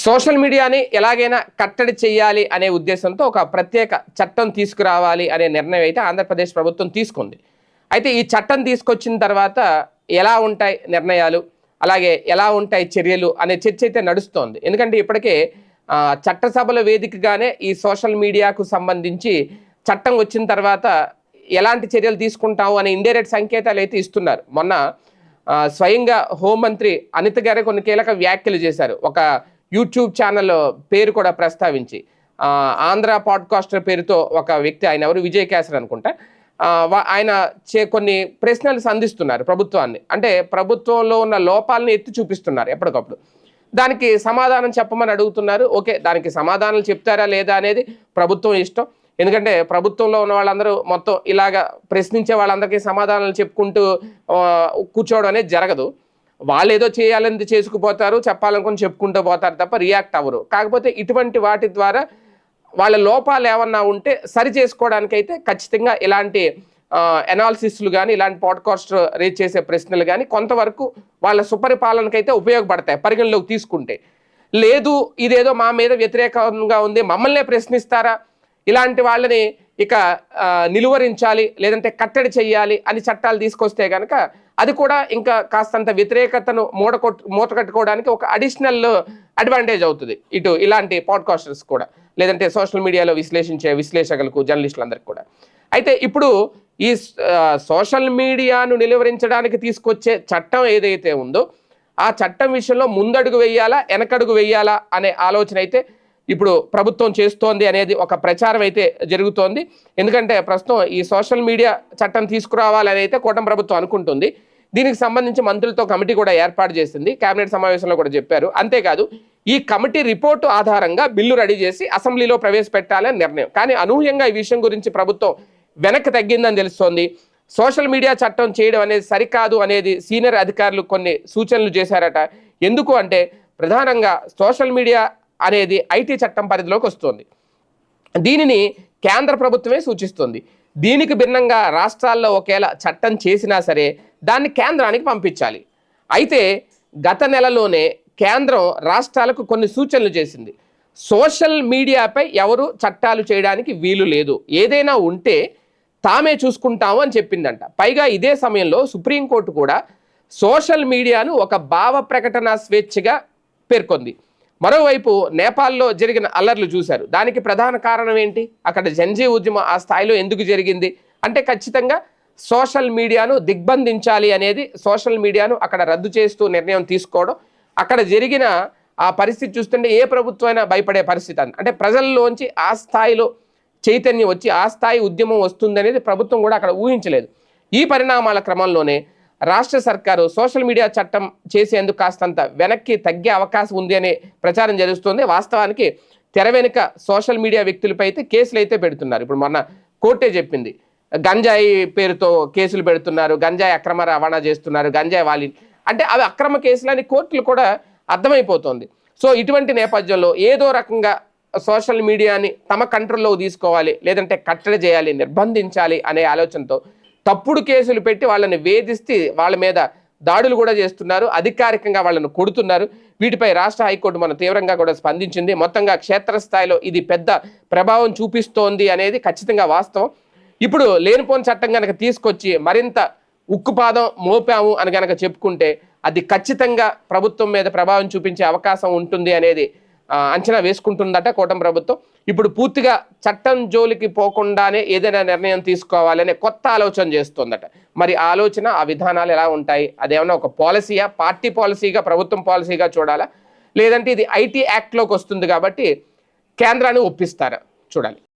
Social మీడియాని ఎలాగైనా కట్టడి చేయాలి అనే ఉద్దేశంతో ఒక ప్రత్యేక చట్టం తీసుకురావాలి అనే నిర్ణయం అయితే ఆంధ్రప్రదేశ్ ప్రభుత్వం తీసుకుంది. అయితే ఈ చట్టం తీసుకొచ్చిన తర్వాత ఎలా ఉంటాయి నిర్ణయాలు? అలాగే ఎలా ఉంటాయి చర్యలు? అనే చర్చ అయితే నడుస్తోంది. ఎందుకంటే ఇప్పటికే చట్టసభల వేదికగానే ఈ సోషల్ మీడియాకు సంబంధించి చట్టం వచ్చిన తర్వాత ఎలాంటి చర్యలు తీసుకుంటాము అనే ఇండైరెక్ట్ సంకేతాలు అయితే ఇస్తున్నారు. మొన్న స్వయంగా హోంమంత్రి అనిత గారే కొన్ని కీలక వ్యాఖ్యలు చేశారు. ఒక యూట్యూబ్ ఛానల్ పేరు కూడా ప్రస్తావించి ఆంధ్ర పాడ్కాస్టర్ పేరుతో ఒక వ్యక్తి ఆయన ఎవరు? విజయ్ కేసర్ అనుకుంటా. వా- ఆయన చే కొన్ని ప్రశ్నలు సంధిస్తున్నారు ప్రభుత్వాన్ని. అంటే ప్రభుత్వంలో ఉన్న లోపాలని ఎత్తి చూపిస్తున్నారు ఎప్పటికప్పుడు. దానికి సమాధానం చెప్పమని అడుగుతున్నారు. ఓకే దానికి సమాధానాలు చెప్తారా లేదా అనేది ప్రభుత్వం ఇష్టం. ఎందుకంటే ప్రభుత్వంలో ఉన్న వాళ్ళందరూ మొత్తం ఇలాగా ప్రశ్నించే వాళ్ళందరికీ సమాధానాలు చెప్పుకుంటూ కూర్చోవడం అనేది జరగదు. వాళ్ళు ఏదో చేయాలని చేసుకుపోతారు చెప్పాలనుకుని చెప్పుకుంటూ పోతారు తప్ప రియాక్ట్ అవ్వరు. కాకపోతే ఇటువంటి వాటి ద్వారా వాళ్ళ లోపాలు ఏమన్నా ఉంటే సరి చేసుకోవడానికైతే ఖచ్చితంగా ఇలాంటి ఎనాలిసిస్లు కానీ ఇలాంటి పాడ్కాస్ట్ రేజ్ చేసే ప్రశ్నలు కానీ కొంతవరకు వాళ్ళ సుపరిపాలనకైతే ఉపయోగపడతాయి పరిగణలోకి తీసుకుంటే. లేదు ఇదేదో మా మీద వ్యతిరేకంగా ఉంది మమ్మల్నే ప్రశ్నిస్తారా? ఇలాంటి వాళ్ళని ఇక నిలువరించాలి లేదంటే కట్టడి చేయాలి అని చట్టాలు తీసుకొస్తే కనుక అది కూడా ఇంకా కాస్తంత వ్యతిరేకతను మూట కొట్ మూట కట్టుకోవడానికి ఒక అడిషనల్ అడ్వాంటేజ్ అవుతుంది. ఇటు ఇలాంటి పాడ్కాస్టర్స్ కూడా. లేదంటే సోషల్ మీడియాలో విశ్లేషించే విశ్లేషకులకు జర్నలిస్టులందరికీ కూడా. అయితే ఇప్పుడు ఈ సోషల్ మీడియాను నిలువరించడానికి తీసుకొచ్చే చట్టం ఏదైతే ఉందో ఆ చట్టం విషయంలో ముందడుగు వేయాలా వెనకడుగు వేయాలా అనే ఆలోచన అయితే ఇప్పుడు ప్రభుత్వం చేస్తోంది అనేది ఒక ప్రచారం అయితే జరుగుతోంది. ఎందుకంటే ప్రస్తుతం ఈ సోషల్ మీడియా చట్టం తీసుకురావాలని అయితే కూటమి ప్రభుత్వం అనుకుంటుంది. దీనికి సంబంధించి మంత్రులతో కమిటీ కూడా ఏర్పాటు చేసింది. కేబినెట్ సమావేశంలో కూడా చెప్పారు. అంతేకాదు ఈ కమిటీ రిపోర్టు ఆధారంగా బిల్లు రెడీ చేసి అసెంబ్లీలో ప్రవేశపెట్టాలని నిర్ణయం. కానీ అనూహ్యంగా ఈ విషయం గురించి ప్రభుత్వం వెనక్కి తగ్గిందని తెలుస్తోంది. సోషల్ మీడియా చట్టం చేయడం అనేది సరికాదు అనేది సీనియర్ అధికారులు కొన్ని సూచనలు చేశారట. ఎందుకు అంటే ప్రధానంగా సోషల్ మీడియా అనేది ఐటీ చట్టం పరిధిలోకి వస్తుంది. దీనిని కేంద్ర ప్రభుత్వమే సూచిస్తుంది. దీనికి భిన్నంగా రాష్ట్రాల్లో ఒకేలా చట్టం చేసినా సరే దాన్ని కేంద్రానికి పంపించాలి. అయితే గత నెలలోనే కేంద్రం రాష్ట్రాలకు కొన్ని సూచనలు చేసింది. సోషల్ మీడియాపై ఎవరు చట్టాలు చేయడానికి వీలు లేదు. ఏదైనా ఉంటే తామే చూసుకుంటాము అని చెప్పిందంట. పైగా ఇదే సమయంలో సుప్రీంకోర్టు కూడా సోషల్ మీడియాను ఒక భావ ప్రకటన స్వేచ్ఛగా పేర్కొంది. మరోవైపు నేపాల్లో జరిగిన అల్లర్లు చూశారు. దానికి ప్రధాన కారణం ఏంటి? అక్కడ జంజీ ఉద్యమం ఆ స్థాయిలో ఎందుకు జరిగింది? అంటే ఖచ్చితంగా సోషల్ మీడియాను దిగ్బంధించాలి అనేది సోషల్ మీడియాను అక్కడ రద్దు చేస్తూ నిర్ణయం తీసుకోవడం. అక్కడ జరిగిన ఆ పరిస్థితి చూస్తుంటే ఏ ప్రభుత్వం అయినా భయపడే పరిస్థితి అంటే ప్రజల్లోంచి ఆ స్థాయిలో చైతన్యం వచ్చి ఆ స్థాయి ఉద్యమం వస్తుందనేది ప్రభుత్వం కూడా అక్కడ ఊహించలేదు. ఈ పరిణామాల క్రమంలోనే రాష్ట్ర సర్కారు సోషల్ మీడియా చట్టం చేసేందుకు కాస్తంత వెనక్కి తగ్గే అవకాశం ఉంది అనే ప్రచారం జరుగుతుంది. వాస్తవానికి తెర వెనుక సోషల్ మీడియా వ్యక్తులపై అయితే కేసులు అయితే పెడుతున్నారు. ఇప్పుడు మొన్న కోర్టే చెప్పింది. గంజాయి పేరుతో కేసులు పెడుతున్నారు. గంజాయి అక్రమ రవాణా చేస్తున్నారు. గంజాయి వాలి అంటే అవి అక్రమ కేసులని కోర్టులు కూడా అర్థమైపోతుంది. సో ఇటువంటి నేపథ్యంలో ఏదో రకంగా సోషల్ మీడియాని తమ కంట్రోల్లో తీసుకోవాలి లేదంటే కట్టడి చేయాలి నిర్బంధించాలి అనే ఆలోచనతో తప్పుడు కేసులు పెట్టి వాళ్ళని వేధిస్తే వాళ్ళ మీద దాడులు కూడా చేస్తున్నారు అధికారికంగా వాళ్ళను కొడుతున్నారు. వీటిపై రాష్ట్ర హైకోర్టు మనం తీవ్రంగా కూడా స్పందించింది. మొత్తంగా క్షేత్రస్థాయిలో ఇది పెద్ద ప్రభావం చూపిస్తోంది అనేది ఖచ్చితంగా వాస్తవం. ఇప్పుడు లేనిపోని చట్టం కనుక తీసుకొచ్చి మరింత ఉక్కుపాదం మోపాము అని కనుక చెప్పుకుంటే అది ఖచ్చితంగా ప్రభుత్వం మీద ప్రభావం చూపించే అవకాశం ఉంటుంది అనేది అంచనా వేసుకుంటుందట కూటమి ప్రభుత్వం. ఇప్పుడు పూర్తిగా చట్టం జోలికి పోకుండానే ఏదైనా నిర్ణయం తీసుకోవాలనే కొత్త ఆలోచన చేస్తుందట. మరి ఆలోచన ఆ విధానాలు ఎలా ఉంటాయి? అదేమన్నా ఒక పాలసీయా? పార్టీ పాలసీగా? ప్రభుత్వం పాలసీగా చూడాలా? లేదంటే ఇది ఐటీ యాక్ట్లోకి వస్తుంది కాబట్టి కేంద్రాన్ని ఒప్పిస్తారా? చూడాలి.